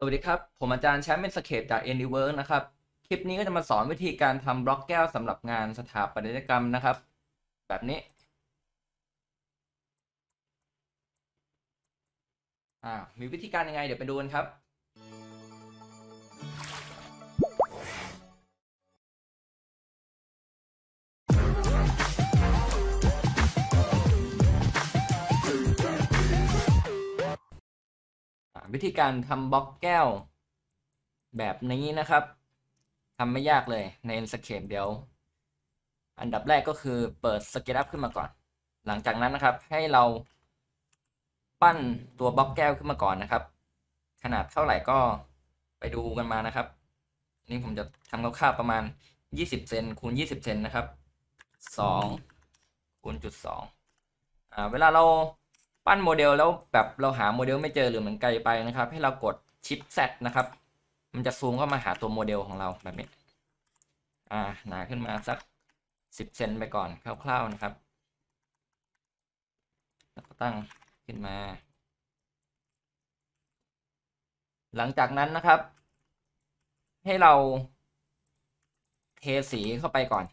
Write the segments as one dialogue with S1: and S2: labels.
S1: สวัสดีครับ ผมอาจารย์แชมป์เป็นสเคตจาก a n y w o r k นะครับ คลิปนี้ก็จะมาสอนวิธีการทำบล็อกแก้วสำหรับงานสถาปัตยกรรมนะครับ แบบนี้อ่ามีวิธีการยังไงเดี๋ยวไปดูกันครับ วิธีการทำบล็อกแก้ว แบบนี้นะครับทำไม่ยากเลยใน Enscape เดี๋ยว อันดับแรกก็คือเปิด Sketch Up ขึ้นมาก่อน หลังจากนั้นนะครับให้เราปั้นตัวบล็อกแก้วขึ้นมาก่อนนะครับ ขนาดเท่าไหร่ก็ไปดูกันมานะครับ นี่ผมจะทำคร่าวๆประมาณ 20 เซนคูณ 20 เซนนะครับ2คูณจุด2อ่าเวลาเรา ปั้นโมเดลแล้วแบบเราหาโมเดลไม่เจอหรือมันไกลไปนะครับ ให้เรากดชิป Z นะครับ มันจะซูมเข้ามาหาตัวโมเดลของเราแบบนี้ อ่าหนาขึ้นมาสักสิบเซนไปก่อนคร่าวๆนะครับ แล้วก็ตั้งขึ้นมา หลังจากนั้นนะครับ ให้เราเทสีเข้าไปก่อน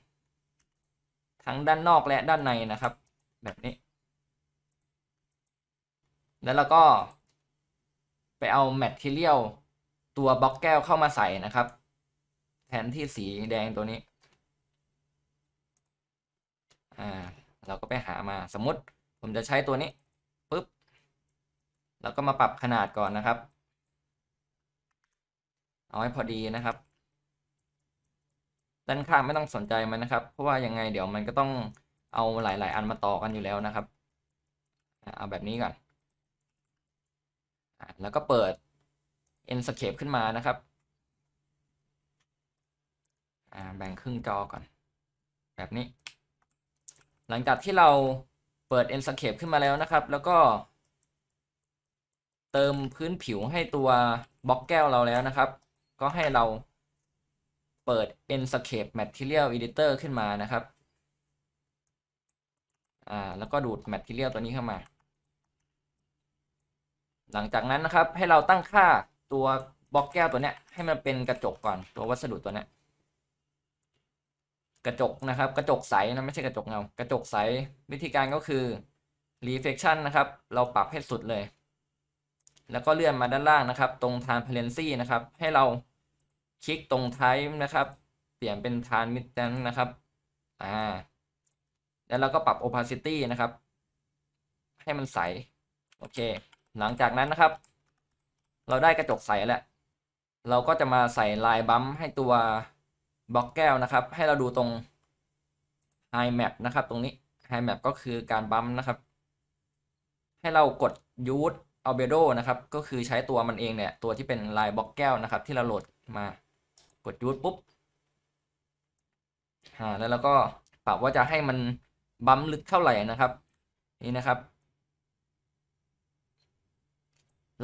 S1: ทั้งด้านนอกและด้านในนะครับ แบบนี้ แล้วเราก็ ไปเอาแมทเทียลตัวบล็อกแก้วเข้ามาใส่นะครับ แทนที่สีแดงตัวนี้ อ่า เราก็ไปหามาสมมติผมจะใช้ตัวนี้ปุ๊บเราก็มาปรับขนาดก่อนนะครับ เอาให้พอดีนะครับด้านข้างไม่ต้องสนใจมันนะครับ เพราะว่ายังไงเดี๋ยวมันก็ต้องเอาหลาย ๆ อันมาต่อกันอยู่แล้วนะครับ เอาแบบนี้ก่อน แล้วก็เปิด Enscape ขึ้นมานะครับแบ่งครึ่งจอก่อน แบบนี้ หลังจากที่เราเปิด Enscape ขึ้นมาแล้วนะครับ แล้วก็ เติมพื้นผิวให้ตัวบล็อกแก้วเราแล้วนะครับ ก็ให้เราเปิด Enscape Material Editor ขึ้นมานะครับ อ่า แล้วก็ดูด Material ตัวนี้เข้ามา หลังจากนั้นนะครับให้เราตั้งค่าตัวบล็อกแก้วตัวเนี้ยให้มันเป็นกระจกก่อนตัววัสดุตัวเนี้ยกระจกนะครับ กระจกใสนะไม่ใช่กระจกเงากระจกใสวิธีการก็คือ reflection นะครับ เราปรับให้สุดเลย แล้วก็เลื่อนมาด้านล่างนะครับ ตรง transparency นะครับ ให้เราคลิกตรง type นะครับ เปลี่ยนเป็น transparent นะครับอ่าแล้วเราก็ปรับ opacity นะครับ ให้มันใส โอเค หลังจากนั้นนะครับ เราได้กระจกใสแล้วเราก็จะมาใส่ลายบัมให้ตัวบล็อกแก้วนะครับ ให้เราดูตรง high map นะครับ ตรงนี้ high map ก็คือการบัมนะครับ ให้เรากด use albedo นะครับ ก็คือใช้ตัวมันเองเนี่ย ตัวที่เป็นลายบล็อกแก้วนะครับ ที่เราโหลดมากด use ปุ๊บอ่าแล้วเราก็ปรับว่าจะให้มันบัมลึกเท่าไหร่นะครับ นี่นะครับ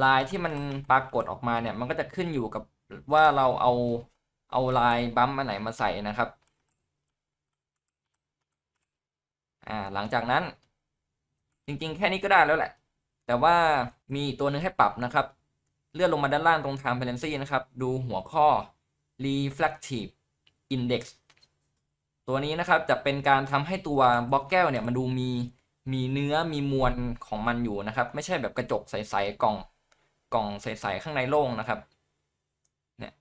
S1: ลายที่มันปรากฏออกมาเนี่ยมันก็จะขึ้นอยู่กับว่าเราเอาเอาลายบัมอันไหนมาใส่นะครับอ่าหลังจากนั้นจริงๆ แค่นี้ก็ได้แล้วแหละ แต่ว่ามีตัวนึงให้ปรับนะครับ เลื่อนลงมาด้านล่างตรง transparency นะครับ ดูหัวข้อ reflective index ตัวนี้นะครับจะเป็นการทำให้ตัวบล็อกแก้วเนี่ยมันดูมีมีเนื้อมีมวลของมันอยู่นะครับ ไม่ใช่แบบกระจกใสๆกล่อง กล่องใสๆข้างในโล่งนะครับ เนี่ย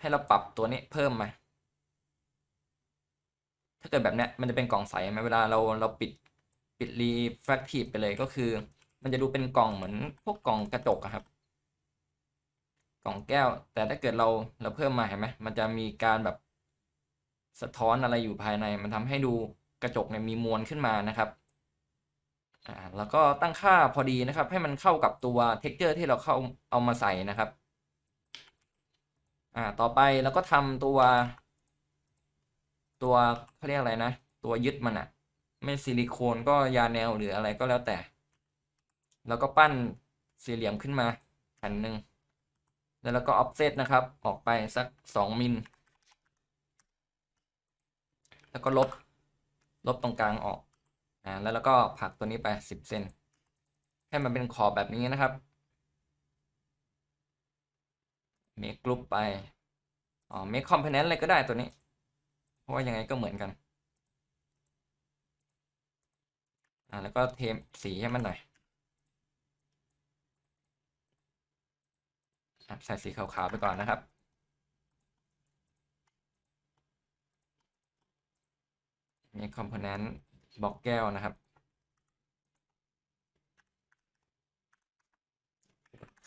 S1: ให้เราปรับตัวนี้เพิ่มมาถ้าเกิดแบบเนี้ยมันจะเป็นกล่องใสไหมเวลาเราเราปิดปิด refractive ไปเลยก็คือ มันจะดูเป็นกล่องเหมือนพวกกล่องกระจกครับ กล่องแก้ว แต่ถ้าเกิดเราเราเพิ่มมาเห็นไหมมันจะมีการแบบสะท้อนอะไรอยู่ภายใน มันทำให้ดูกระจกเนี่ยมีมวลขึ้นมานะครับ อ่าแล้วก็ตั้งค่าพอดีนะครับ ให้มันเข้ากับตัวเท็กเจอร์ที่เราเข้าเอามาใส่นะครับอ่าต่อไปเราก็ทำตัว ตัวเขาเรียกอะไรนะ ตัวยึดมันอะไม่ซิลิโคนก็ยาแนวหรืออะไรก็แล้วแต่ แล้วก็ปั้นสี่เหลี่ยมขึ้นมาแผ่นหนึ่งแล้วเราก็ออฟเซตนะครับ ออกไปสักสองมิลแล้วก็ลบลบตรงกลางออก อ่าแล้วเราก็ผักตัวนี้ไปสิบเซนให้มันเป็นขอบแบบนี้นะครับ make group ไปอ๋อ make component อะไรก็ได้ตัวนี้ เพราะว่ายังไงก็เหมือนกันอ่าแล้วก็เทมสีให้มันหน่อยใส่สีขาวๆไปก่อนนะครับมี component บล็อกแก้วนะครับ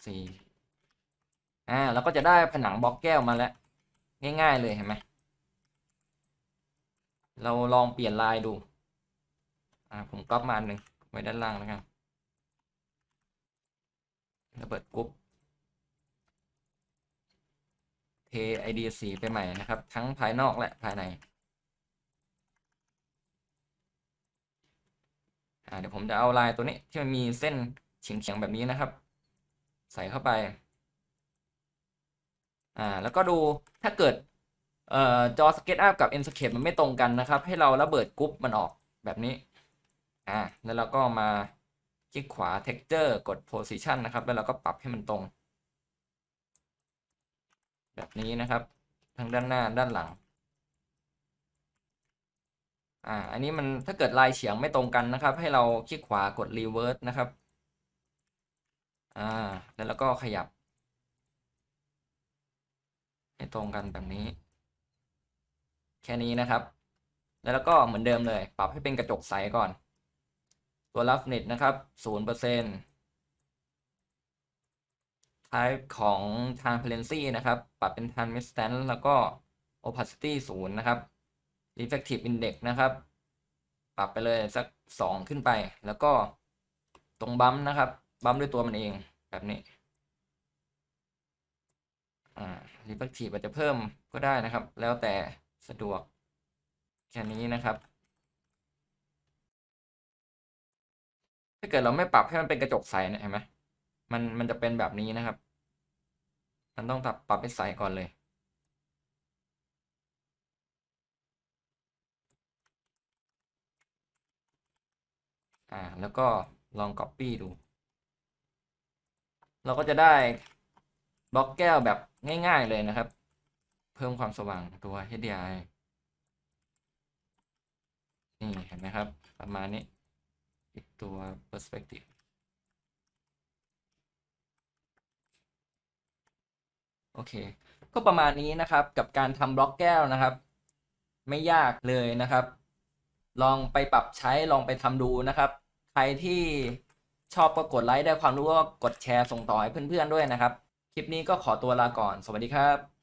S1: สีอ่าแล้วก็จะได้ผนังบล็อกแก้วมาแล้วง่าย ๆ เลยเห็นไหมเราลองเปลี่ยนลายดู อ่า ผมก๊อปมาอันหนึ่งไว้ด้านล่างแล้วกันระเบิดกรุ๊ปเท ID สีไปใหม่นะครับ ทั้งภายนอกและภายใน อ่าเดี๋ยวผมจะเอาลายตัวนี้ที่มันมีเส้นเฉียงๆแบบนี้นะครับ ใส่เข้าไปอ่าแล้วก็ดูถ้าเกิดเอ่อจอ SketchUp กับ Enscape มันไม่ตรงกันนะครับ ให้เราระเบิดกรุ๊ปมันออกแบบนี้อ่าแล้วเราก็มาคลิกขวา Texture กด Position นะครับ แล้วเราก็ปรับให้มันตรง แบบนี้นะครับ ทั้งด้านหน้าด้านหลัง อ่า อันนี้มันถ้าเกิดลายเฉียงไม่ตรงกันนะครับ ให้เราคลิกขวากด Reverse นะครับ อ่า แล้วเราก็ขยับให้ตรงกันแบบนี้ แค่นี้นะครับ แล้วเราก็เหมือนเดิมเลย ปรับให้เป็นกระจกใสก่อน ตัว roughness นะครับ0% type ของ transparency นะครับ ปรับเป็น translucent แล้วก็ opacity 0นะครับ reflective index นะครับ ปรับไปเลยสัก 2 ขึ้นไป แล้วก็ตรงบัมนะครับ บัมด้วยตัวมันเองแบบนี้ อ่า reflective อาจจะเพิ่มก็ได้นะครับ แล้วแต่สะดวก แค่นี้นะครับ ถ้าเกิดเราไม่ปรับให้มันเป็นกระจกใสเนี่ยเห็นไหมมันมันจะเป็นแบบนี้นะครับ มันต้องปรับปรับให้ใสก่อนเลย อ่า แล้วก็ลอง Copy ดู เราก็จะได้บล็อกแก้วแบบง่ายๆเลยนะครับ เพิ่มความสว่างตัว HDRI นี่ เห็นไหมครับ ประมาณนี้อีกตัว perspective โอเค ก็ประมาณนี้นะครับกับการทำบล็อกแก้วนะครับ ไม่ยากเลยนะครับ ลองไปปรับใช้ลองไปทำดูนะครับ ใครที่ชอบก็กดไลค์ได้ความรู้ก็กดแชร์ส่งต่อให้เพื่อนๆด้วยนะครับ คลิปนี้ก็ขอตัวลาก่อน สวัสดีครับ